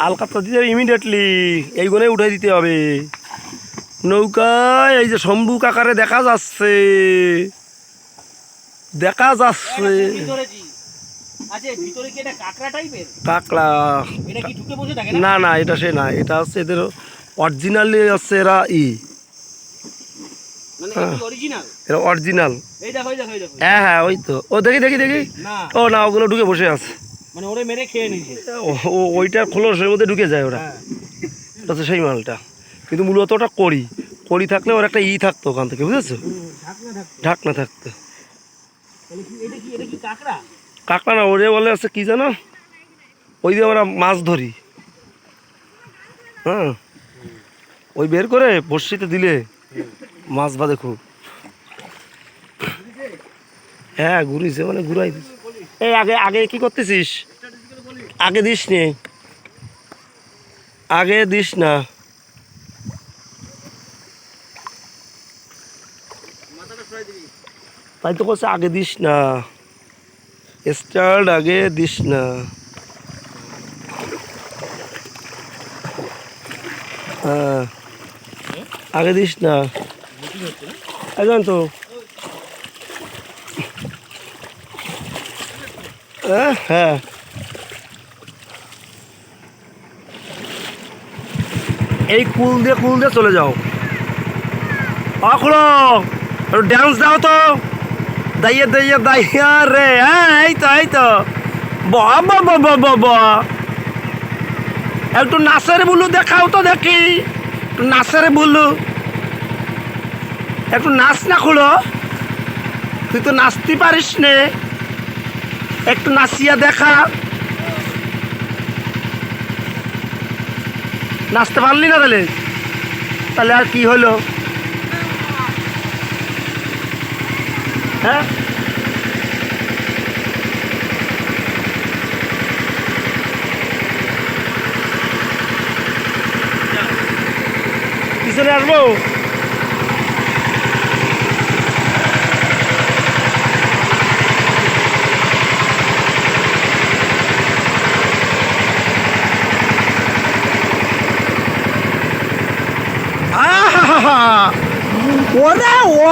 আলকাতটা দিতে হবে ইমিডিয়েটলি এইগুলোই উঠে দিতে হবে। নৌকায় এই যে শম্ভু কাকারে দেখা যাচ্ছে। দেখা যাচ্ছে। আচ্ছা কাকড়া না? না এটা সে না এটা হচ্ছে এদের অরিজিনালি হচ্ছে এরা ই। মানে হ্যাঁ। অরিজিনাল এরা অরিজিনাল হ্যাঁ হ্যাঁ ওই তো। ও দেখি দেখি দেখি। ও না ওগুলো ঢুকে বসে আছে। মানে ওরে মেরে খেয়ে ও ওইটার খোলসের মধ্যে ঢুকে যায় ওরা। হ্যাঁ। এটা হচ্ছে সেই মালটা। কিন্তু মূলত ওটা করি করি থাকলে ওর একটা ই থাকতো ওখান থেকে বুঝেছ? ঢাকনা ঢাক ঢাকনা থাকতো। কাঁকড়া? না ওরে বলে আছে কি জানো? ওই দিয়ে আমরা মাছ ধরি। হ্যাঁ। ওই বের করে বড়শিতে দিলে মাছ বাঁধে খুব। হ্যাঁ ঘুরিছে মানে ঘুরাই দিছে এই আগে আগে কি করতেছিস? আগে দিস নে। আগে দিস না। তাই তো করছে আগে দিস না। স্টার্ট আগে দিস না। হ্যাঁ। আগে দিস না। তো। হ্যাঁ। এই কুল দিয়ে কুল দিয়ে চলে যাও। অখড়ো একটু ড্যান্স দাও তো। দাইয়ে দাইয়ে, দাইয়া রে হ্যাঁ এই তো এই তো। বাবা বাবা একটু নাচের বুলু দেখাও তো দেখি। একটু নাচের বুলু। একটু নাচ না খুলো। তুই তো নাচতে পারিস নে। একটু নাচিয়া দেখা। নাচতে পারলি না তাহলে? তাহলে আর কি হলো? হ্যাঁ? পিছনে আসব? ওরে ও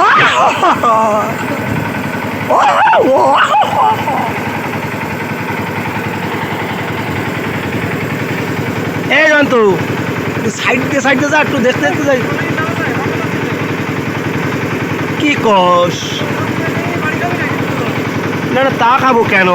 এই জন্তু সাইড দিয়ে সাইড দিয়ে যা, একটু দেখতে দেখতে যাই। কি কস? না না, তা খাব কেন?